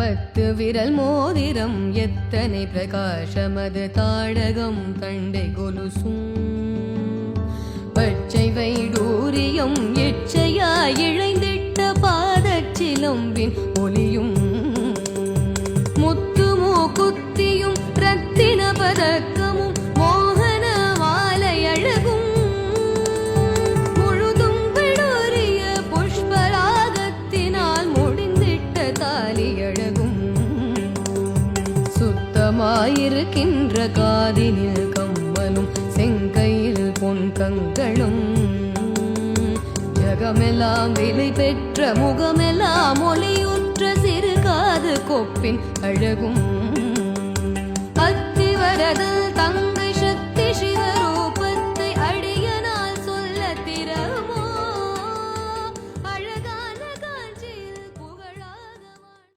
பத்து விரல் மோதிரம் எத்தனை பிரகாசமது தாடகம் தண்டை கொலுசும். பச்சை வைடூரியம் எச்சையா இழைந்திட்ட பாதச்சிலம்பின் ஒலியும். முத்து சுத்தமாயிருக்கின்ற காதினில் கம்மலும் செங்கையில் பொன் கங்களும். ஜகமெல்லாம் விலை பெற்ற முகமெல்லாம் ஒளியுற்ற சிறு காது கொப்பின் அழகும்.